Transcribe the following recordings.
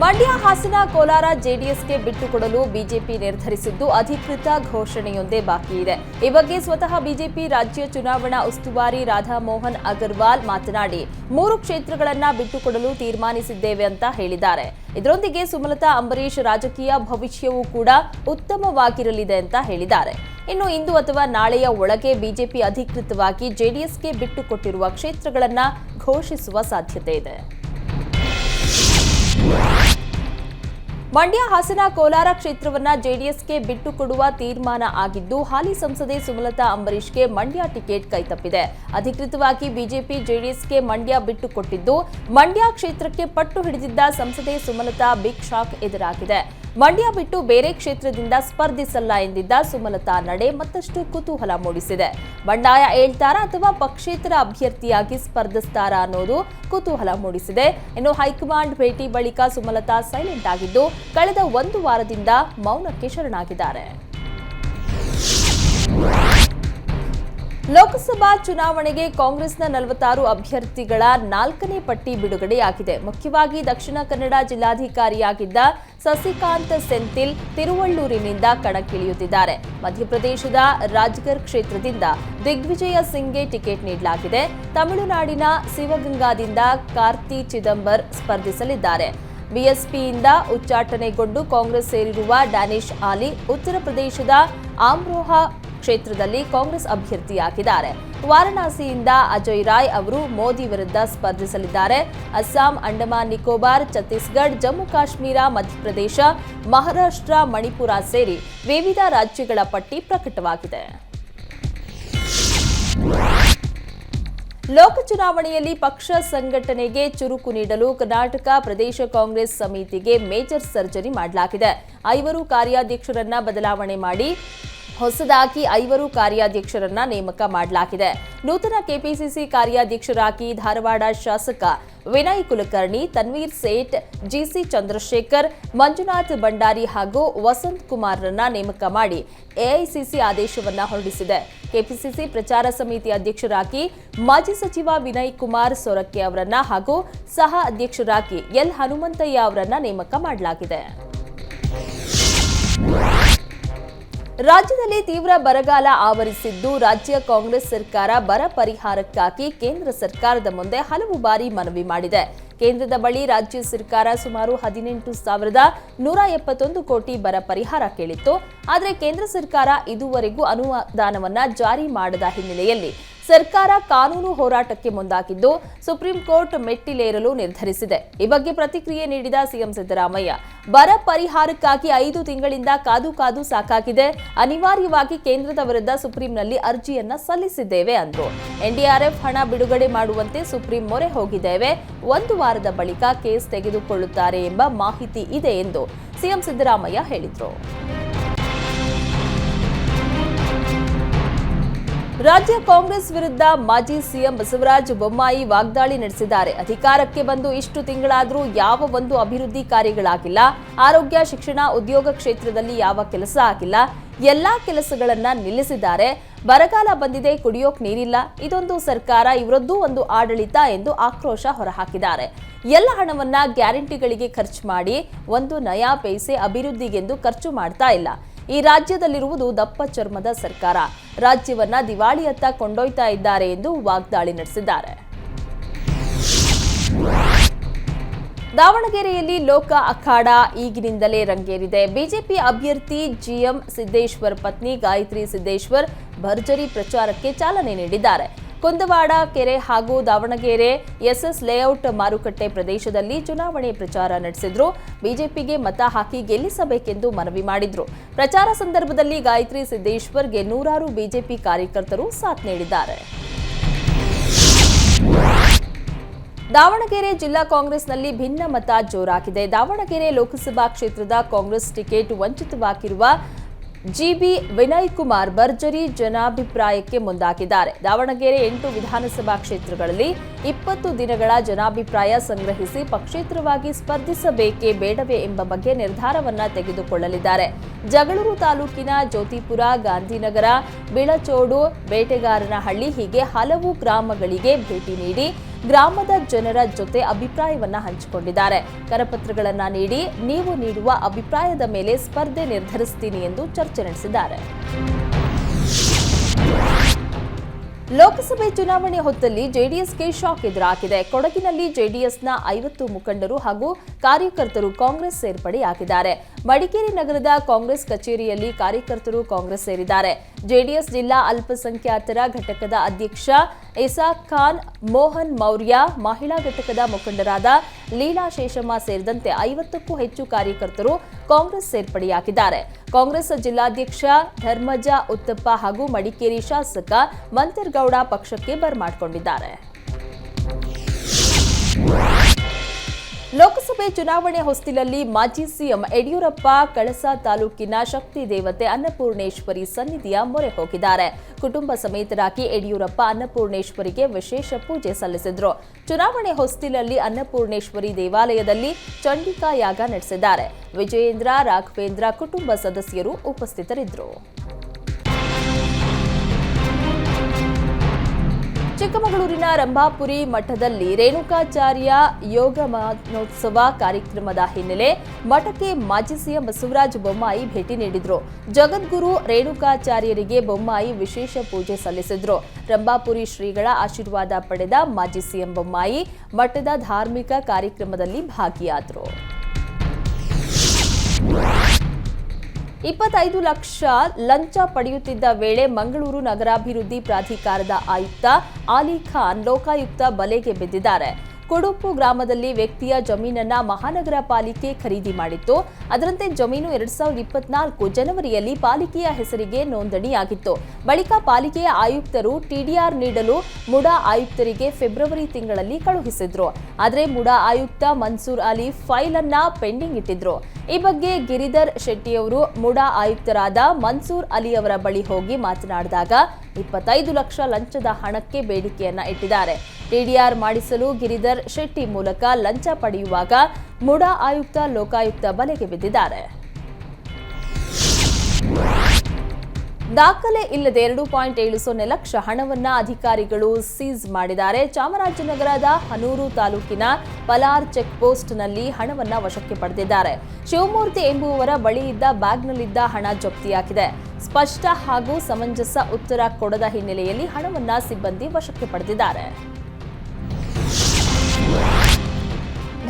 ಮಂಡ್ಯ ಹಾಸನ ಕೋಲಾರ ಜೆಡಿಎಸ್ಗೆ ಬಿಟ್ಟುಕೊಡಲು ಬಿಜೆಪಿ ನಿರ್ಧರಿಸಿದ್ದು ಅಧಿಕೃತ ಘೋಷಣೆಯೊಂದೇ ಬಾಕಿ ಇದೆ. ಈ ಬಗ್ಗೆ ಸ್ವತಃ ಬಿಜೆಪಿ ರಾಜ್ಯ ಚುನಾವಣಾ ಉಸ್ತುವಾರಿ ರಾಧಾಮೋಹನ್ ಅಗರ್ವಾಲ್ ಮಾತನಾಡಿ, ಮೂರು ಕ್ಷೇತ್ರಗಳನ್ನ ಬಿಟ್ಟುಕೊಡಲು ತೀರ್ಮಾನಿಸಿದ್ದೇವೆ ಅಂತ ಹೇಳಿದ್ದಾರೆ. ಇದರೊಂದಿಗೆ ಸುಮಲತಾ ಅಂಬರೀಶ್ ರಾಜಕೀಯ ಭವಿಷ್ಯವೂ ಕೂಡ ಉತ್ತಮವಾಗಿರಲಿದೆ ಅಂತ ಹೇಳಿದ್ದಾರೆ. ಇನ್ನು ಇಂದು ಅಥವಾ ನಾಳೆಯ ಒಳಗೆ ಬಿಜೆಪಿ ಅಧಿಕೃತವಾಗಿ ಜೆಡಿಎಸ್ಗೆ ಬಿಟ್ಟುಕೊಟ್ಟಿರುವ ಕ್ಷೇತ್ರಗಳನ್ನ ಘೋಷಿಸುವ ಸಾಧ್ಯತೆ ಇದೆ. ಮಂಡ್ಯ ಹಾಸನ ಕೋಲಾರ ಕ್ಷೇತ್ರವನ್ನ ಜೆಡಿಎಸ್ಗೆ ಬಿಟ್ಟುಕೊಡುವ ತೀರ್ಮಾನ ಆಗಿದ್ದು, ಹಾಲಿ ಸಂಸದೆ ಸುಮಲತಾ ಅಂಬರೀಷ್ಗೆ ಮಂಡ್ಯ ಟಿಕೆಟ್ ಕೈತಪ್ಪಿದೆ. ಅಧಿಕೃತವಾಗಿ ಬಿಜೆಪಿ ಜೆಡಿಎಸ್ಗೆ ಮಂಡ್ಯ ಬಿಟ್ಟುಕೊಟ್ಟಿದ್ದು ಮಂಡ್ಯ ಕ್ಷೇತ್ರಕ್ಕೆ ಪಟ್ಟು ಹಿಡಿದಿದ್ದ ಸಂಸದೆ ಸುಮಲತಾ ಬಿಗ್ ಶಾಕ್ ಎದುರಾಗಿದೆ. ಮಂಡ್ಯ ಬಿಟ್ಟು ಬೇರೆ ಕ್ಷೇತ್ರದಿಂದ ಸ್ಪರ್ಧಿಸಲ್ಲ ಎಂದಿದ್ದ ಸುಮಲತಾ ನಡೆ ಮತ್ತಷ್ಟು ಕುತೂಹಲ ಮೂಡಿಸಿದೆ. ಬಂಡಾಯ ಹೇಳ್ತಾರಾ ಅಥವಾ ಪಕ್ಷೇತರ ಅಭ್ಯರ್ಥಿಯಾಗಿ ಸ್ಪರ್ಧಿಸ್ತಾರಾ ಅನ್ನೋದು ಕುತೂಹಲ ಮೂಡಿಸಿದೆ. ಇನ್ನು ಹೈಕಮಾಂಡ್ ಭೇಟಿ ಬಳಿಕ ಸುಮಲತಾ ಸೈಲೆಂಟ್ ಆಗಿದ್ದು, ಕಳೆದ ಒಂದು ವಾರದಿಂದ ಮೌನಕ್ಕೆ ಶರಣಾಗಿದ್ದಾರೆ. ಲೋಕಸಭಾ ಚುನಾವಣೆಗೆ ಕಾಂಗ್ರೆಸ್ನ ನಲವತ್ತಾರು ಅಭ್ಯರ್ಥಿಗಳ ನಾಲ್ಕನೇ ಪಟ್ಟಿ ಬಿಡುಗಡೆಯಾಗಿದೆ. ಮುಖ್ಯವಾಗಿ ದಕ್ಷಿಣ ಕನ್ನಡ ಜಿಲ್ಲಾಧಿಕಾರಿಯಾಗಿದ್ದ ಸಸಿಕಾಂತ್ ಸೆಂಥಿಲ್ ತಿರುವಳ್ಳೂರಿನಿಂದ ಕಣಕ್ಕಿಳಿಯುತ್ತಿದ್ದಾರೆ. ಮಧ್ಯಪ್ರದೇಶದ ರಾಜ್ಗರ್ ಕ್ಷೇತ್ರದಿಂದ ದಿಗ್ವಿಜಯ ಸಿಂಗ್ಗೆ ಟಿಕೆಟ್ ನೀಡಲಾಗಿದೆ. ತಮಿಳುನಾಡಿನ ಶಿವಗಂಗಾದಿಂದ ಕಾರ್ತಿ ಚಿದಂಬರ್ ಸ್ಪರ್ಧಿಸಲಿದ್ದಾರೆ. ಬಿಎಸ್ಪಿಯಿಂದ ಉಚ್ಚಾಟನೆಗೊಂಡು ಕಾಂಗ್ರೆಸ್ ಸೇರಿರುವ ಡ್ಯಾನಿಶ್ ಆಲಿ ಉತ್ತರ ಪ್ರದೇಶದ ಆಮ್ರೋಹಾ ಕ್ಷೇತ್ರದಲ್ಲಿ ಕಾಂಗ್ರೆಸ್ ಅಭ್ಯರ್ಥಿಯಾಗಿದ್ದಾರೆ. ವಾರಣಾಸಿಯಿಂದ ಅಜಯ್ ರಾಯ್ ಅವರು ಮೋದಿ ವಿರುದ್ಧ ಸ್ಪರ್ಧಿಸಲಿದ್ದಾರೆ. ಅಸ್ಸಾಂ, ಅಂಡಮಾನ್, ನಿಕೋಬಾರ್, ಛತ್ತೀಸ್ಗಢ, ಜಮ್ಮು ಕಾಶ್ಮೀರ, ಮಧ್ಯಪ್ರದೇಶ, ಮಹಾರಾಷ್ಟ್ರ, ಮಣಿಪುರ ಸೇರಿ ವಿವಿಧ ರಾಜ್ಯಗಳ ಪಟ್ಟಿ ಪ್ರಕಟವಾಗಿದೆ. ಲೋಕ ಚುನಾವಣೆಯಲ್ಲಿ ಪಕ್ಷ ಸಂಘಟನೆಗೆ ಚುರುಕು ನೀಡಲು ಕರ್ನಾಟಕ ಪ್ರದೇಶ ಕಾಂಗ್ರೆಸ್ ಸಮಿತಿಗೆ ಮೇಜರ್ ಸರ್ಜರಿ ಮಾಡಲಾಗಿದೆ. ಐವರು ಕಾರ್ಯಾಧ್ಯಕ್ಷರನ್ನ ಬದಲಾವಣೆ ಮಾಡಿ ಹೊಸದಾಗಿ ಐವರು ಕಾರ್ಯಾಧ್ಯಕ್ಷರನ್ನ ನೇಮಕ ಮಾಡಲಾಗಿದೆ. ನೂತನ ಕೆಪಿಸಿಸಿ ಕಾರ್ಯಾಧ್ಯಕ್ಷರಾಗಿ ಧಾರವಾಡ ಶಾಸಕ ವಿನಯ್ ಕುಲಕರ್ಣಿ, ತನ್ವೀರ್ ಸೇಠ್, ಜಿಸಿ ಚಂದ್ರಶೇಖರ್, ಮಂಜುನಾಥ್ ಭಂಡಾರಿ ಹಾಗೂ ವಸಂತ್ ಕುಮಾರ್ರನ್ನ ನೇಮಕ ಮಾಡಿ ಎಐಸಿಸಿ ಆದೇಶವನ್ನ ಹೊರಡಿಸಿದೆ. ಕೆಪಿಸಿಸಿ ಪ್ರಚಾರ ಸಮಿತಿ ಅಧ್ಯಕ್ಷರಾಗಿ ಮಾಜಿ ಸಚಿವ ವಿನಯ್ ಕುಮಾರ್ ಸೊರಕೆ ಅವರನ್ನ ಹಾಗೂ ಸಹ ಅಧ್ಯಕ್ಷರಾಗಿ ಎಲ್ ಹನುಮಂತಯ್ಯ ಅವರನ್ನ ನೇಮಕ ಮಾಡಲಾಗಿದೆ. ರಾಜ್ಯದಲ್ಲಿ ತೀವ್ರ ಬರಗಾಲ ಆವರಿಸಿದ್ದು ರಾಜ್ಯ ಕಾಂಗ್ರೆಸ್ ಸರ್ಕಾರ ಬರ ಪರಿಹಾರಕ್ಕಾಗಿ ಕೇಂದ್ರ ಸರ್ಕಾರದ ಮುಂದೆ ಹಲವು ಬಾರಿ ಮನವಿ ಮಾಡಿದೆ. ಕೇಂದ್ರದ ಬಳಿ ರಾಜ್ಯ ಸರ್ಕಾರ ಸುಮಾರು ಹದಿನೆಂಟು ಸಾವಿರದ ನೂರ ಎಪ್ಪತ್ತೊಂದು ಕೋಟಿ ಬರ ಪರಿಹಾರ ಕೇಳಿತ್ತು. ಆದರೆ ಕೇಂದ್ರ ಸರ್ಕಾರ ಇದುವರೆಗೂ ಅನುದಾನವನ್ನ ಜಾರಿ ಮಾಡದ ಹಿನ್ನೆಲೆಯಲ್ಲಿ ಸರ್ಕಾರ ಕಾನೂನು ಹೋರಾಟಕ್ಕೆ ಮುಂದಾಗಿದ್ದು ಸುಪ್ರೀಂ ಕೋರ್ಟ್ ಮೆಟ್ಟಿಲೇರಲು ನಿರ್ಧರಿಸಿದೆ. ಈ ಬಗ್ಗೆ ಪ್ರತಿಕ್ರಿಯೆ ನೀಡಿದ ಸಿಎಂ ಸಿದ್ದರಾಮಯ್ಯ, ಬರ ಪರಿಹಾರಕ್ಕಾಗಿ ಐದು ತಿಂಗಳಿಂದ ಕಾದು ಕಾದು ಸಾಕಾಗಿದೆ. ಅನಿವಾರ್ಯವಾಗಿ ಕೇಂದ್ರದ ವಿರುದ್ಧ ಸುಪ್ರೀಂನಲ್ಲಿ ಅರ್ಜಿಯನ್ನ ಸಲ್ಲಿಸಿದ್ದೇವೆ ಅಂದ್ರು. ಎನ್ಡಿಆರ್ಎಫ್ ಹಣ ಬಿಡುಗಡೆ ಮಾಡುವಂತೆ ಸುಪ್ರೀಂ ಮೊರೆ ಹೋಗಿದ್ದೇವೆ. ಒಂದು ವಾರದ ಬಳಿಕ ಕೇಸ್ ತೆಗೆದುಕೊಳ್ಳುತ್ತಾರೆ ಎಂಬ ಮಾಹಿತಿ ಇದೆ ಎಂದು ಸಿಎಂ ಸಿದ್ದರಾಮಯ್ಯ ಹೇಳಿದರು. ರಾಜ್ಯ ಕಾಂಗ್ರೆಸ್ ವಿರುದ್ಧ ಮಾಜಿ ಸಿಎಂ ಬಸವರಾಜ ಬೊಮ್ಮಾಯಿ ವಾಗ್ದಾಳಿ ನಡೆಸಿದ್ದಾರೆ. ಅಧಿಕಾರಕ್ಕೆ ಬಂದು ಇಷ್ಟು ತಿಂಗಳಾದರೂ ಯಾವ ಒಂದು ಅಭಿವೃದ್ಧಿ ಕಾರ್ಯಗಳಾಗಿಲ್ಲ. ಆರೋಗ್ಯ, ಶಿಕ್ಷಣ, ಉದ್ಯೋಗ ಕ್ಷೇತ್ರದಲ್ಲಿ ಯಾವ ಕೆಲಸ ಆಗಿಲ್ಲ. ಎಲ್ಲಾ ಕೆಲಸಗಳನ್ನ ನಿಲ್ಲಿಸಿದ್ದಾರೆ. ಬರಗಾಲ ಬಂದಿದೆ, ಕುಡಿಯೋಕ್ ನೀರಿಲ್ಲ. ಇದೊಂದು ಸರ್ಕಾರ, ಇವರದ್ದು ಒಂದು ಆಡಳಿತ ಎಂದು ಆಕ್ರೋಶ ಹೊರಹಾಕಿದ್ದಾರೆ. ಎಲ್ಲ ಹಣವನ್ನ ಗ್ಯಾರಂಟಿಗಳಿಗೆ ಖರ್ಚು ಮಾಡಿ ಒಂದು ನಯಾ ಪೈಸೆ ಅಭಿವೃದ್ಧಿಗೆಂದು ಖರ್ಚು ಮಾಡ್ತಾ ಇಲ್ಲ. ಈ ರಾಜ್ಯದಲ್ಲಿರುವುದು ದಪ್ಪ ಚರ್ಮದ ಸರ್ಕಾರ. ರಾಜ್ಯವನ್ನ ದಿವಾಳಿಯತ್ತ ಕೊಂಡೊಯ್ತಾ ಇದ್ದಾರೆ ಎಂದು ವಾಗ್ದಾಳಿ ನಡೆಸಿದ್ದಾರೆ. ದಾವಣಗೆರೆಯಲ್ಲಿ ಲೋಕ ಅಖಾಡ ಈಗಿನಿಂದಲೇ ರಂಗೇರಿದೆ. ಬಿಜೆಪಿ ಅಭ್ಯರ್ಥಿ ಜಿಎಂ ಸಿದ್ದೇಶ್ವರ್ ಪತ್ನಿ ಗಾಯತ್ರಿ ಸಿದ್ದೇಶ್ವರ್ ಭರ್ಜರಿ ಪ್ರಚಾರಕ್ಕೆ ಚಾಲನೆ ನೀಡಿದ್ದಾರೆ. ಕುಂದವಾಡ, ಕೆರೆ ಹಾಗೂ ದಾವಣಗೆರೆ ಎಸ್ಎಸ್ ಲೇಔಟ್ ಮಾರುಕಟ್ಟೆ ಪ್ರದೇಶದಲ್ಲಿ ಚುನಾವಣೆ ಪ್ರಚಾರ ನಡೆಸಿದ್ರು. ಬಿಜೆಪಿಗೆ ಮತ ಹಾಕಿ ಗೆಲ್ಲಿಸಬೇಕೆಂದು ಮನವಿ ಮಾಡಿದ್ರು. ಪ್ರಚಾರ ಸಂದರ್ಭದಲ್ಲಿ ಗಾಯತ್ರಿ ಸಿದ್ದೇಶ್ವರ್ಗೆ ನೂರಾರು ಬಿಜೆಪಿ ಕಾರ್ಯಕರ್ತರು ಸಾಥ್ ನೀಡಿದ್ದಾರೆ. ದಾವಣಗೆರೆ ಜಿಲ್ಲಾ ಕಾಂಗ್ರೆಸ್ನಲ್ಲಿ ಭಿನ್ನ ಮತ ಜೋರಾಗಿದೆ. ದಾವಣಗೆರೆ ಲೋಕಸಭಾ ಕ್ಷೇತ್ರದ ಕಾಂಗ್ರೆಸ್ ಟಿಕೆಟ್ ವಂಚಿತವಾಗಿರುವ ಜಿಬಿ ವಿನಯ್ ಕುಮಾರ್ ಭರ್ಜರಿ ಜನಾಭಿಪ್ರಾಯಕ್ಕೆ ಮುಂದಾಗಿದ್ದಾರೆ. ದಾವಣಗೆರೆ ಎಂಟು ವಿಧಾನಸಭಾ ಕ್ಷೇತ್ರಗಳಲ್ಲಿ ಇಪ್ಪತ್ತು ದಿನಗಳ ಜನಾಭಿಪ್ರಾಯ ಸಂಗ್ರಹಿಸಿ ಪಕ್ಷೇತರವಾಗಿ ಸ್ಪರ್ಧಿಸಬೇಕೇ ಬೇಡವೇ ಎಂಬ ಬಗ್ಗೆ ನಿರ್ಧಾರವನ್ನ ತೆಗೆದುಕೊಳ್ಳಲಿದ್ದಾರೆ. ಜಗಳೂರು ತಾಲೂಕಿನ ಜ್ಯೋತಿಪುರ, ಗಾಂಧಿನಗರ, ಬಿಳಚೋಡು, ಬೇಟೆಗಾರನಹಳ್ಳಿ ಹೀಗೆ ಹಲವು ಗ್ರಾಮಗಳಿಗೆ ಭೇಟಿ ನೀಡಿ ಗ್ರಾಮದ ಜನರ ಜೊತೆ ಅಭಿಪ್ರಾಯವನ್ನ ಹಂಚಿಕೊಂಡಿದ್ದಾರೆ. ಕರಪತ್ರಗಳನ್ನ ನೀಡಿ, ನೀವು ನೀಡುವ ಅಭಿಪ್ರಾಯದ ಮೇಲೆ ಸ್ಪರ್ಧೆ ನಿರ್ಧರಿಸ್ತೀನಿ ಎಂದು ಚರ್ಚೆ ನಡೆಸಿದ್ದಾರೆ. ಲೋಕಸಭೆ ಚುನಾವಣೆ ಹೊತ್ತಲ್ಲಿ ಜೆಡಿಎಸ್ಗೆ ಶಾಕ್ ಎದುರಾಗಿದೆ. ಕೊಡಗಿನಲ್ಲಿ ಜೆಡಿಎಸ್ನ ಐವತ್ತು ಮುಖಂಡರು ಹಾಗೂ ಕಾರ್ಯಕರ್ತರು ಕಾಂಗ್ರೆಸ್ ಸೇರ್ಪಡೆಯಾಗಿದ್ದಾರೆ. ಮಡಿಕೇರಿ ನಗರದ ಕಾಂಗ್ರೆಸ್ ಕಚೇರಿಯಲ್ಲಿ ಕಾರ್ಯಕರ್ತರು ಕಾಂಗ್ರೆಸ್ ಸೇರಿದ್ದಾರೆ. ಜೆಡಿಎಸ್ ಜಿಲ್ಲಾ ಅಲ್ಪಸಂಖ್ಯಾತರ ಘಟಕದ ಅಧ್ಯಕ್ಷ ಇಸಾಕ್ ಖಾನ್ ಮೋಹನ್ ಮೌರ್ಯ, ಮಹಿಳಾ ಘಟಕದ ಮುಖಂಡರಾದ ಲೀಲಾ ಶೇಷಮ್ಮ ಸೇರಿದಂತೆ ಐವತ್ತಕ್ಕೂ ಹೆಚ್ಚು ಕಾರ್ಯಕರ್ತರು ಕಾಂಗ್ರೆಸ್ ಸೇರ್ಪಡೆಯಾಗಿದ್ದಾರೆ. ಕಾಂಗ್ರೆಸ್ ಜಿಲ್ಲಾಧ್ಯಕ್ಷ ಧರ್ಮಜ ಉತ್ತಪ್ಪ ಹಾಗೂ ಮಡಿಕೇರಿ ಶಾಸಕ ಮಂತರ್ಗೌಡ ಪಕ್ಷಕ್ಕೆ ಬರ್ಮಾಡ್ಕೊಂಡಿದ್ದಾರೆ. ಲೋಕಸಭೆ ಚುನಾವಣೆ ಹೊಸ್ತಿಲಲ್ಲಿ ಮಾಜಿ ಸಿಎಂ ಯಡಿಯೂರಪ್ಪ ಕಳಸ ತಾಲೂಕಿನ ಶಕ್ತಿ ದೇವತೆ ಅನ್ನಪೂರ್ಣೇಶ್ವರಿ ಸನ್ನಿಧಿಯ ಮೊರೆ ಹೋಗಿದ್ದಾರೆ. ಕುಟುಂಬ ಸಮೇತರಾಗಿ ಯಡಿಯೂರಪ್ಪ ಅನ್ನಪೂರ್ಣೇಶ್ವರಿಗೆ ವಿಶೇಷ ಪೂಜೆ ಸಲ್ಲಿಸಿದ್ರು. ಚುನಾವಣೆ ಹೊಸ್ತಿಲಲ್ಲಿ ಅನ್ನಪೂರ್ಣೇಶ್ವರಿ ದೇವಾಲಯದಲ್ಲಿ ಚಂಡಿಕಾ ಯಾಗ ನಡೆಸಿದ್ದಾರೆ. ವಿಜಯೇಂದ್ರ, ರಾಘವೇಂದ್ರ ಕುಟುಂಬ ಸದಸ್ಯರು ಉಪಸ್ಥಿತರಿದ್ದರು. ಚಿಕ್ಕಮಗಳೂರಿನ ರಂಭಾಪುರಿ ಮಠದಲ್ಲಿ ರೇಣುಕಾಚಾರ್ಯ ಯೋಗ ಮಹೋತ್ಸವ ಕಾರ್ಯಕ್ರಮದ ಹಿನ್ನೆಲೆ ಮಠಕ್ಕೆ ಮಾಜಿ ಸಿಎಂ ಬಸವರಾಜ ಬೊಮ್ಮಾಯಿ ಭೇಟಿ ನೀಡಿದ್ರು. ಜಗದ್ಗುರು ರೇಣುಕಾಚಾರ್ಯರಿಗೆ ಬೊಮ್ಮಾಯಿ ವಿಶೇಷ ಪೂಜೆ ಸಲ್ಲಿಸಿದ್ರು. ರಂಭಾಪುರಿ ಶ್ರೀಗಳ ಆಶೀರ್ವಾದ ಪಡೆದ ಮಾಜಿ ಸಿಎಂ ಬೊಮ್ಮಾಯಿ ಮಠದ ಧಾರ್ಮಿಕ ಕಾರ್ಯಕ್ರಮದಲ್ಲಿ ಭಾಗಿಯಾದರು. ಇಪ್ಪತ್ತೈದು ಲಕ್ಷ ಲಂಚ ಪಡೆಯುತ್ತಿದ್ದ ವೇಳೆ ಮಂಗಳೂರು ನಗರಾಭಿವೃದ್ಧಿ ಪ್ರಾಧಿಕಾರದ ಆಯುಕ್ತ ಆಲಿ ಖಾನ್ ಲೋಕಾಯುಕ್ತ ಬಲೆಗೆ ಬಿದ್ದಿದ್ದಾರೆ. ಕೊಡುಪು ಗ್ರಾಮದಲ್ಲಿ ವ್ಯಕ್ತಿಯ ಜಮೀನನ್ನ ಮಹಾನಗರ ಪಾಲಿಕೆ ಖರೀದಿ ಮಾಡಿತ್ತು. ಅದರಂತೆ ಜಮೀನು ಎರಡ್ ಸಾವಿರದ ಇಪ್ಪತ್ನಾಲ್ಕು ಜನವರಿಯಲ್ಲಿ ಪಾಲಿಕೆಯ ಹೆಸರಿಗೆ ನೋಂದಣಿಯಾಗಿತ್ತು. ಬಳಿಕ ಪಾಲಿಕೆಯ ಆಯುಕ್ತರು ಟಿಡಿಆರ್ ನೀಡಲು ಮುಡಾ ಆಯುಕ್ತರಿಗೆ ಫೆಬ್ರವರಿ ತಿಂಗಳಲ್ಲಿ ಕಳುಹಿಸಿದ್ರು. ಆದರೆ ಮುಡಾ ಆಯುಕ್ತ ಮನ್ಸೂರ್ ಅಲಿ ಫೈಲ್ ಅನ್ನ ಪೆಂಡಿಂಗ್ ಇಟ್ಟಿದ್ರು. ಈ ಬಗ್ಗೆ ಗಿರಿಧರ್ ಶೆಟ್ಟಿಯವರು ಮುಡಾ ಆಯುಕ್ತರಾದ ಮನ್ಸೂರ್ ಅಲಿ ಅವರ ಬಳಿ ಹೋಗಿ ಮಾತನಾಡಿದಾಗ ಇಪ್ಪತ್ತೈದು ಲಕ್ಷ ಲಂಚದ ಹಣಕ್ಕೆ ಬೇಡಿಕೆಯನ್ನ ಇಟ್ಟಿದ್ದಾರೆ. ಟಿಡಿಆರ್ ಮಾಡಿಸಲು ಗಿರಿಧರ್ ಶೆಟ್ಟಿ ಮೂಲಕ ಲಂಚ ಪಡೆಯುವಾಗ ಮುಡಾ ಆಯುಕ್ತ, ಲೋಕಾಯುಕ್ತ ಬಲೆಗೆ ಬಿದ್ದಿದ್ದಾರೆ. ದಾಖಲೆ ಇಲ್ಲದೆ ಎರಡು ಪಾಯಿಂಟ್ ಏಳು ಸೊನ್ನೆ ಲಕ್ಷ ಹಣವನ್ನ ಅಧಿಕಾರಿಗಳು ಸೀಸ್ ಮಾಡಿದ್ದಾರೆ. ಚಾಮರಾಜನಗರದ ಹನೂರು ತಾಲೂಕಿನ ಪಲಾರ್ ಚೆಕ್ ಪೋಸ್ಟ್ನಲ್ಲಿ ಹಣವನ್ನ ವಶಕ್ಕೆ ಪಡೆದಿದ್ದಾರೆ. ಶಿವಮೂರ್ತಿ ಎಂಬುವವರ ಬಳಿ ಇದ್ದ ಬ್ಯಾಗ್ನಲ್ಲಿದ್ದ ಹಣ ಜಪ್ತಿಯಾಗಿದೆ ಸ್ಪಷ್ಟ ಹಾಗೂ ಸಮಂಜಸ ಉತ್ತರ ಕೊಡದ ಹಿನ್ನೆಲೆಯಲ್ಲಿ ಹಣವನ್ನ ಸಿಬ್ಬಂದಿ ವಶಕ್ಕೆ ಪಡೆದಿದ್ದಾರೆ.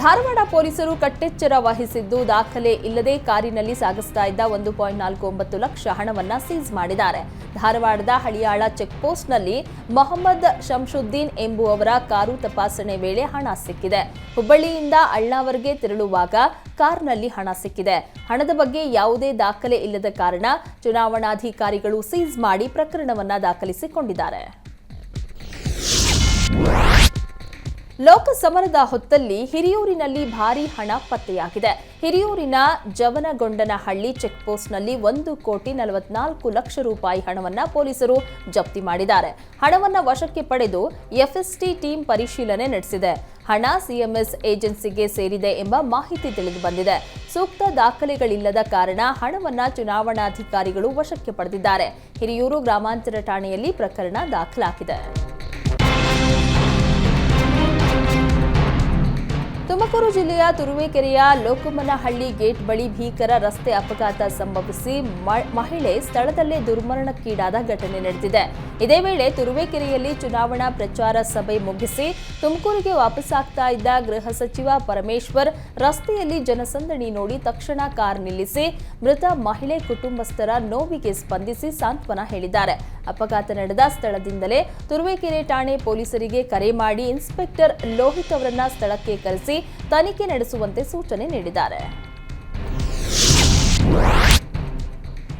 ಧಾರವಾಡ ಪೊಲೀಸರು ಕಟ್ಟೆಚ್ಚರ ವಹಿಸಿದ್ದು ದಾಖಲೆ ಇಲ್ಲದೆ ಕಾರಿನಲ್ಲಿ ಸಾಗಿಸ್ತಾ ಇದ್ದ ಒಂದು ಪಾಯಿಂಟ್ ನಾಲ್ಕು ಒಂಬತ್ತು ಲಕ್ಷ ಹಣವನ್ನ ಸೀಜ್ ಮಾಡಿದ್ದಾರೆ. ಧಾರವಾಡದ ಹಳಿಯಾಳ ಚೆಕ್ ಪೋಸ್ಟ್ನಲ್ಲಿ ಮೊಹಮ್ಮದ್ ಶಂಶುದ್ದೀನ್ ಎಂಬುವವರ ಕಾರು ತಪಾಸಣೆ ವೇಳೆ ಹಣ ಸಿಕ್ಕಿದೆ. ಹುಬ್ಬಳ್ಳಿಯಿಂದ ಅಳ್ಳಾವರ್ಗೆ ತೆರಳುವಾಗ ಕಾರ್ನಲ್ಲಿ ಹಣ ಸಿಕ್ಕಿದೆ. ಹಣದ ಬಗ್ಗೆ ಯಾವುದೇ ದಾಖಲೆ ಇಲ್ಲದ ಕಾರಣ ಚುನಾವಣಾಧಿಕಾರಿಗಳು ಸೀಜ್ ಮಾಡಿ ಪ್ರಕರಣವನ್ನ ದಾಖಲಿಸಿಕೊಂಡಿದ್ದಾರೆ. ಲೋಕಸಮರದ ಹೊತ್ತಲ್ಲಿ ಹಿರಿಯೂರಿನಲ್ಲಿ ಭಾರಿ ಹಣ ಪತ್ತೆಯಾಗಿದೆ. ಹಿರಿಯೂರಿನ ಜವನಗೊಂಡನಹಳ್ಳಿ ಚೆಕ್ ಪೋಸ್ಟ್ನಲ್ಲಿ ಒಂದು ಕೋಟಿ ನಲವತ್ನಾಲ್ಕು ಲಕ್ಷ ರೂಪಾಯಿ ಹಣವನ್ನು ಪೊಲೀಸರು ಜಪ್ತಿ ಮಾಡಿದ್ದಾರೆ. ಹಣವನ್ನು ವಶಕ್ಕೆ ಪಡೆದು ಎಫ್ಎಸ್ಟಿ ಟೀಮ್ ಪರಿಶೀಲನೆ ನಡೆಸಿದೆ. ಹಣ ಸಿಎಂಎಸ್ ಏಜೆನ್ಸಿಗೆ ಸೇರಿದೆ ಎಂಬ ಮಾಹಿತಿ ತಿಳಿದು ಬಂದಿದೆ. ಸೂಕ್ತ ದಾಖಲೆಗಳಿಲ್ಲದ ಕಾರಣ ಹಣವನ್ನು ಚುನಾವಣಾಧಿಕಾರಿಗಳು ವಶಕ್ಕೆ ಪಡೆದಿದ್ದಾರೆ. ಹಿರಿಯೂರು ಗ್ರಾಮಾಂತರ ಠಾಣೆಯಲ್ಲಿ ಪ್ರಕರಣ ದಾಖಲಾಗಿದೆ. ತುಮಕೂರು ಜಿಲ್ಲೆಯ ತುರುವೇಕೆರೆಯ ಲೋಕಮ್ಮನಹಳ್ಳಿ ಗೇಟ್ ಬಳಿ ಭೀಕರ ರಸ್ತೆ ಅಪಘಾತ ಸಂಭವಿಸಿ ಮಹಿಳೆ ಸ್ಥಳದಲ್ಲೇ ದುರ್ಮರಣಕ್ಕೀಡಾದ ಘಟನೆ ನಡೆದಿದೆ. ಇದೇ ವೇಳೆ ತುರುವೇಕೆರೆಯಲ್ಲಿ ಚುನಾವಣಾ ಪ್ರಚಾರ ಸಭೆ ಮುಗಿಸಿ ತುಮಕೂರಿಗೆ ವಾಪಸ್ಸಾಗ್ತಾ ಇದ್ದ ಗೃಹ ಸಚಿವ ಪರಮೇಶ್ವರ್ ರಸ್ತೆಯಲ್ಲಿ ಜನಸಂದಣಿ ನೋಡಿ ತಕ್ಷಣ ಕಾರ್ ನಿಲ್ಲಿಸಿ ಮೃತ ಮಹಿಳೆ ಕುಟುಂಬಸ್ಥರ ನೋವಿಗೆ ಸ್ಪಂದಿಸಿ ಸಾಂತ್ವನ ಹೇಳಿದ್ದಾರೆ. ಅಪಘಾತ ನಡೆದ ಸ್ಥಳದಿಂದಲೇ ತುರುವೇಕೆರೆ ಠಾಣೆ ಪೊಲೀಸರಿಗೆ ಕರೆ ಮಾಡಿ ಇನ್ಸ್ಪೆಕ್ಟರ್ ಲೋಹಿತ್ ಅವರನ್ನ ಸ್ಥಳಕ್ಕೆ ಕರೆಸಿ ತನಿಖೆ ನಡೆಸುವಂತೆ ಸೂಚನೆ ನೀಡಿದ್ದಾರೆ.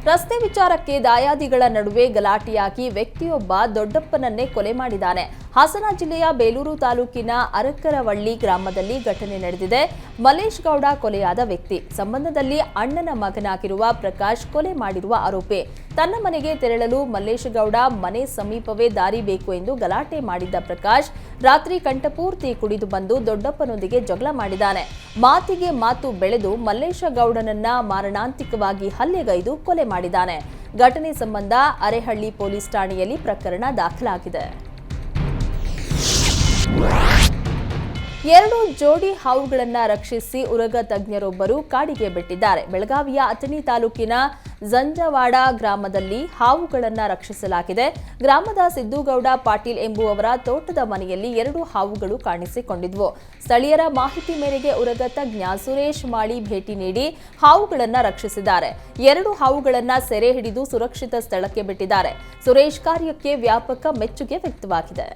ರಸ್ತೆ ವಿಚಾರಕ್ಕೆ ದಾಯಾದಿಗಳ ನಡುವೆ ಗಲಾಟೆಯಾಗಿ ವ್ಯಕ್ತಿಯೊಬ್ಬ ದೊಡ್ಡಪ್ಪನನ್ನೇ ಕೊಲೆ ಮಾಡಿದ್ದಾನೆ. ಹಾಸನ ಜಿಲ್ಲೆಯ ಬೇಲೂರು ತಾಲೂಕಿನ ಅರಕ್ಕರವಳ್ಳಿ ಗ್ರಾಮದಲ್ಲಿ ಘಟನೆ ನಡೆದಿದೆ. ಮಲೇಶ್ ಗೌಡ ಕೊಲೆಯಾದ ವ್ಯಕ್ತಿ. ಸಂಬಂಧದಲ್ಲಿ ಅಣ್ಣನ ಮಗನಾಗಿರುವ ಪ್ರಕಾಶ್ ಕೊಲೆ ಮಾಡಿರುವ ಆರೋಪಿ. ತನ್ನ ಮನೆಗೆ ತೆರಳಲು ಮಲ್ಲೇಶ್ ಗೌಡ ಮನೆ ಸಮೀಪವೇ ದಾರಿ ಬೇಕು ಎಂದು ಗಲಾಟೆ ಮಾಡಿದ್ದ ಪ್ರಕಾಶ್ ರಾತ್ರಿ ಕಂಠಪೂರ್ತಿ ಕುಡಿದು ಬಂದು ದೊಡ್ಡಪ್ಪನೊಂದಿಗೆ ಜಗಳ ಮಾಡಿದ್ದಾನೆ. ಮಾತಿಗೆ ಮಾತು ಬೆಳೆದು ಮಲ್ಲೇಶ ಗೌಡನನ್ನ ಮಾರಣಾಂತಿಕವಾಗಿ ಹಲ್ಲೆಗೈದು ಕೊಲೆ ಮಾಡಿದ್ದಾನೆ. ಘಟನೆ ಸಂಬಂಧ ಅರೆಹಳ್ಳಿ ಪೊಲೀಸ್ ಠಾಣೆಯಲ್ಲಿ ಪ್ರಕರಣ ದಾಖಲಾಗಿದೆ. ಎರಡು ಜೋಡಿ ಹಾವುಗಳನ್ನ ರಕ್ಷಿಸಿ ಉರಗ ತಜ್ಞರೊಬ್ಬರು ಕಾಡಿಗೆ ಬಿಟ್ಟಿದ್ದಾರೆ. ಬೆಳಗಾವಿಯ ಅಥಣಿ ತಾಲೂಕಿನ ಜಂಜವಾಡ ಗ್ರಾಮದಲ್ಲಿ ಹಾವುಗಳನ್ನ ರಕ್ಷಿಸಲಾಗಿದೆ. ಗ್ರಾಮದ ಸಿದ್ದುಗೌಡ ಪಾಟೀಲ್ ಎಂಬುವವರ ತೋಟದ ಮನೆಯಲ್ಲಿ ಎರಡು ಹಾವುಗಳು ಕಾಣಿಸಿಕೊಂಡಿದ್ವು. ಸ್ಥಳೀಯರ ಮಾಹಿತಿ ಮೇರೆಗೆ ಉರಗ ತಜ್ಞ ಸುರೇಶ್ ಮಾಳಿ ಭೇಟಿ ನೀಡಿ ಹಾವುಗಳನ್ನ ರಕ್ಷಿಸಿದ್ದಾರೆ. ಎರಡು ಹಾವುಗಳನ್ನ ಸೆರೆ ಹಿಡಿದು ಸುರಕ್ಷಿತ ಸ್ಥಳಕ್ಕೆ ಬಿಟ್ಟಿದ್ದಾರೆ. ಸುರೇಶ್ ಕಾರ್ಯಕ್ಕೆ ವ್ಯಾಪಕ ಮೆಚ್ಚುಗೆ ವ್ಯಕ್ತವಾಗಿದೆ.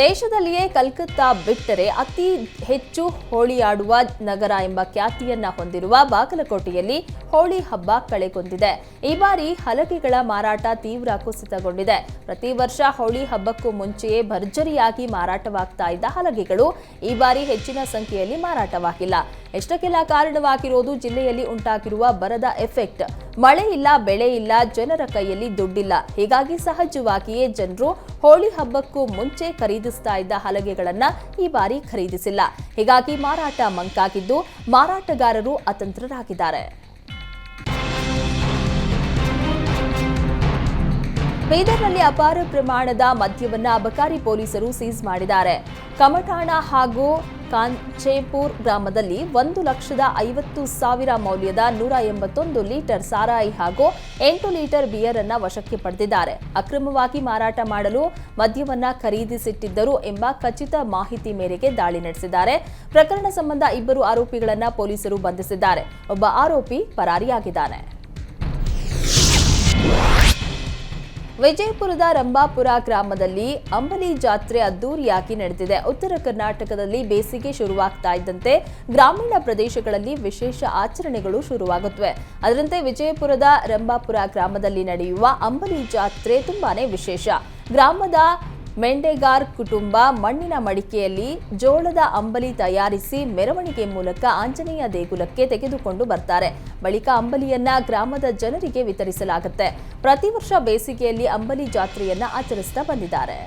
ದೇಶದಲ್ಲಿಯೇ ಕಲ್ಕತ್ತಾ ಬಿಟ್ಟರೆ ಅತಿ ಹೆಚ್ಚು ಹೋಳಿ ಆಡುವ ನಗರ ಎಂಬ ಖ್ಯಾತಿಯನ್ನ ಹೊಂದಿರುವ ಬಾಗಲಕೋಟೆಯಲ್ಲಿ ಹೋಳಿ ಹಬ್ಬ ಕಳೆಗೊಂಡಿದೆ. ಈ ಬಾರಿ ಹಲಗೆಗಳ ಮಾರಾಟ ತೀವ್ರ ಕುಸಿತಗೊಂಡಿದೆ. ಪ್ರತಿ ವರ್ಷ ಹೋಳಿ ಹಬ್ಬಕ್ಕೂ ಮುಂಚೆಯೇ ಭರ್ಜರಿಯಾಗಿ ಮಾರಾಟವಾಗ್ತಾ ಇದ್ದ ಹಲಗೆಗಳು ಈ ಬಾರಿ ಹೆಚ್ಚಿನ ಸಂಖ್ಯೆಯಲ್ಲಿ ಮಾರಾಟವಾಗಿಲ್ಲ. ಎಷ್ಟಕ್ಕೆಲ್ಲ ಕಾರಣವಾಗಿರೋದು ಜಿಲ್ಲೆಯಲ್ಲಿ ಉಂಟಾಗಿರುವ ಬರದ ಎಫೆಕ್ಟ್. ಮಳೆ ಇಲ್ಲ, ಬೆಳೆ ಇಲ್ಲ, ಜನರ ಕೈಯಲ್ಲಿ ದುಡ್ಡಿಲ್ಲ. ಹೀಗಾಗಿ ಸಹಜವಾಗಿಯೇ ಜನರು ಹೋಳಿ ಹಬ್ಬಕ್ಕೂ ಮುಂಚೆ ಖರೀದಿಸ್ತಾ ಇದ್ದ ಹಲಗೆಗಳನ್ನ ಈ ಬಾರಿ ಖರೀದಿಸಿಲ್ಲ. ಹೀಗಾಗಿ ಮಾರಾಟ ಮಂಕಾಗಿದ್ದು ಮಾರಾಟಗಾರರು ಅತಂತ್ರರಾಗಿದ್ದಾರೆ. ಬೀದರ್ನಲ್ಲಿ ಅಪಾರ ಪ್ರಮಾಣದ ಮದ್ಯವನ್ನ ಅಬಕಾರಿ ಪೊಲೀಸರು ಸೀಸ್ ಮಾಡಿದ್ದಾರೆ. ಕಮಠಾಣ ಹಾಗೂ ಕಾಂಚೇಪುರ್ ಗ್ರಾಮದಲ್ಲಿ ಒಂದು ಲಕ್ಷದ ಐವತ್ತು ಸಾವಿರ ಮೌಲ್ಯದ ನೂರ ಎಂಬತ್ತೊಂದು ಲೀಟರ್ ಸಾರಾಯಿ ಹಾಗೂ ಎಂಟು ಲೀಟರ್ ಬಿಯರ್ ಅನ್ನ ವಶಕ್ಕೆ ಪಡೆದಿದ್ದಾರೆ. ಅಕ್ರಮವಾಗಿ ಮಾರಾಟ ಮಾಡಲು ಮದ್ಯವನ್ನ ಖರೀದಿಸಿಟ್ಟಿದ್ದರು ಎಂಬ ಖಚಿತ ಮಾಹಿತಿ ಮೇರೆಗೆ ದಾಳಿ ನಡೆಸಿದ್ದಾರೆ. ಪ್ರಕರಣ ಸಂಬಂಧ ಇಬ್ಬರು ಆರೋಪಿಗಳನ್ನ ಪೊಲೀಸರು ಬಂಧಿಸಿದ್ದಾರೆ. ಒಬ್ಬ ಆರೋಪಿ ಪರಾರಿಯಾಗಿದ್ದಾನೆ. ವಿಜಯಪುರದ ರಂಭಾಪುರ ಗ್ರಾಮದಲ್ಲಿ ಅಂಬಲಿ ಜಾತ್ರೆ ಅದ್ದೂರಿಯಾಗಿ ನಡೆದಿದೆ. ಉತ್ತರ ಕರ್ನಾಟಕದಲ್ಲಿ ಬೇಸಿಗೆ ಶುರುವಾಗ್ತಾ ಇದ್ದಂತೆ ಗ್ರಾಮೀಣ ಪ್ರದೇಶಗಳಲ್ಲಿ ವಿಶೇಷ ಆಚರಣೆಗಳು ಶುರುವಾಗುತ್ತವೆ. ಅದರಂತೆ ವಿಜಯಪುರದ ರಂಭಾಪುರ ಗ್ರಾಮದಲ್ಲಿ ನಡೆಯುವ ಅಂಬಲಿ ಜಾತ್ರೆ ತುಂಬಾನೇ ವಿಶೇಷ. ಗ್ರಾಮದ ಮೆಂಡೆಗಾರ್ ಕುಟುಂಬ ಮಣ್ಣಿನ ಮಡಿಕೆಯಲ್ಲಿ ಜೋಳದ ಅಂಬಲಿ ತಯಾರಿಸಿ ಮೆರವಣಿಗೆ ಮೂಲಕ ಆಂಜನೇಯ ದೇಗುಲಕ್ಕೆ ತೆಗೆದುಕೊಂಡು ಬರ್ತಾರೆ. ಬಳಿಕ ಅಂಬಲಿಯನ್ನ ಗ್ರಾಮದ ಜನರಿಗೆ ವಿತರಿಸಲಾಗುತ್ತೆ. ಪ್ರತಿ ವರ್ಷ ಬೇಸಿಗೆಯಲ್ಲಿ ಅಂಬಲಿ ಜಾತ್ರೆಯನ್ನ ಆಚರಿಸ್ತಾ ಬಂದಿದ್ದಾರೆ.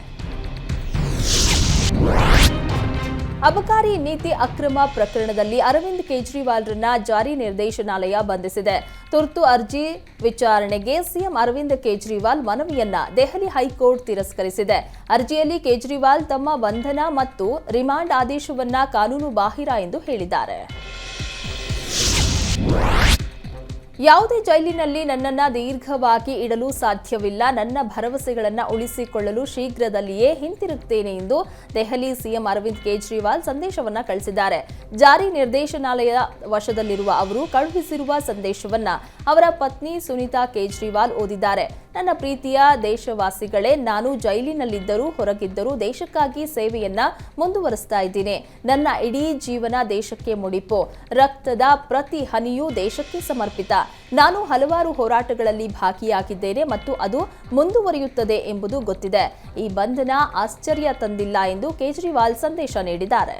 ಅಬಕಾರಿ ನೀತಿ ಅಕ್ರಮ ಪ್ರಕರಣದಲ್ಲಿ ಅರವಿಂದ್ ಕೇಜ್ರಿವಾಲ್ರನ್ನ ಜಾರಿ ನಿರ್ದೇಶನಾಲಯ ಬಂಧಿಸಿದೆ. ತುರ್ತು ಅರ್ಜಿ ವಿಚಾರಣೆಗೆ ಸಿಎಂ ಅರವಿಂದ್ ಕೇಜ್ರಿವಾಲ್ ಮನವಿಯನ್ನ ದೆಹಲಿ ಹೈಕೋರ್ಟ್ ತಿರಸ್ಕರಿಸಿದೆ. ಅರ್ಜಿಯಲ್ಲಿ ಕೇಜ್ರಿವಾಲ್ ತಮ್ಮ ಬಂಧನ ಮತ್ತು ರಿಮಾಂಡ್ ಆದೇಶವನ್ನ ಕಾನೂನು ಬಾಹಿರ ಎಂದು ಹೇಳಿದ್ದಾರೆ. ಯಾವುದೇ ಜೈಲಿನಲ್ಲಿ ನನ್ನನ್ನ ದೀರ್ಘವಾಗಿ ಇಡಲು ಸಾಧ್ಯವಿಲ್ಲ. ನನ್ನ ಭರವಸೆಗಳನ್ನು ಉಳಿಸಿಕೊಳ್ಳಲು ಶೀಘ್ರದಲ್ಲಿಯೇ ಹಿಂತಿರುಗುತ್ತೇನೆ ಎಂದು ದೆಹಲಿ ಸಿಎಂ ಅರವಿಂದ್ ಕೇಜ್ರಿವಾಲ್ ಸಂದೇಶವನ್ನ ಕಳಿಸಿದ್ದಾರೆ. ಜಾರಿ ನಿರ್ದೇಶನಾಲಯ ವಶದಲ್ಲಿರುವ ಅವರು ಕಳುಹಿಸಿರುವ ಸಂದೇಶವನ್ನ ಅವರ ಪತ್ನಿ ಸುನೀತಾ ಕೇಜ್ರಿವಾಲ್ ಓದಿದ್ದಾರೆ. ನನ್ನ ಪ್ರೀತಿಯ ದೇಶವಾಸಿಗಳೇ, ನಾನು ಜೈಲಿನಲ್ಲಿದ್ದರೂ ಹೊರಗಿದ್ದರೂ ದೇಶಕ್ಕಾಗಿ ಸೇವೆಯನ್ನ ಮುಂದುವರಿಸ್ತಾ ಇದ್ದೀನಿ. ನನ್ನ ಇಡೀ ಜೀವನ ದೇಶಕ್ಕೆ ಮುಡಿಪು. ರಕ್ತದ ಪ್ರತಿ ಹನಿಯೂ ದೇಶಕ್ಕೆ ಸಮರ್ಪಿತ. ನಾನು ಹಲವಾರು ಹೋರಾಟಗಳಲ್ಲಿ ಭಾಗಿಯಾಗಿದ್ದೇನೆ ಮತ್ತು ಅದು ಮುಂದುವರಿಯುತ್ತದೆ ಎಂಬುದು ಗೊತ್ತಿದೆ. ಈ ಬಂಧನ ಆಶ್ಚರ್ಯ ತಂದಿಲ್ಲ ಎಂದು ಕೇಜ್ರಿವಾಲ್ ಸಂದೇಶ ನೀಡಿದ್ದಾರೆ.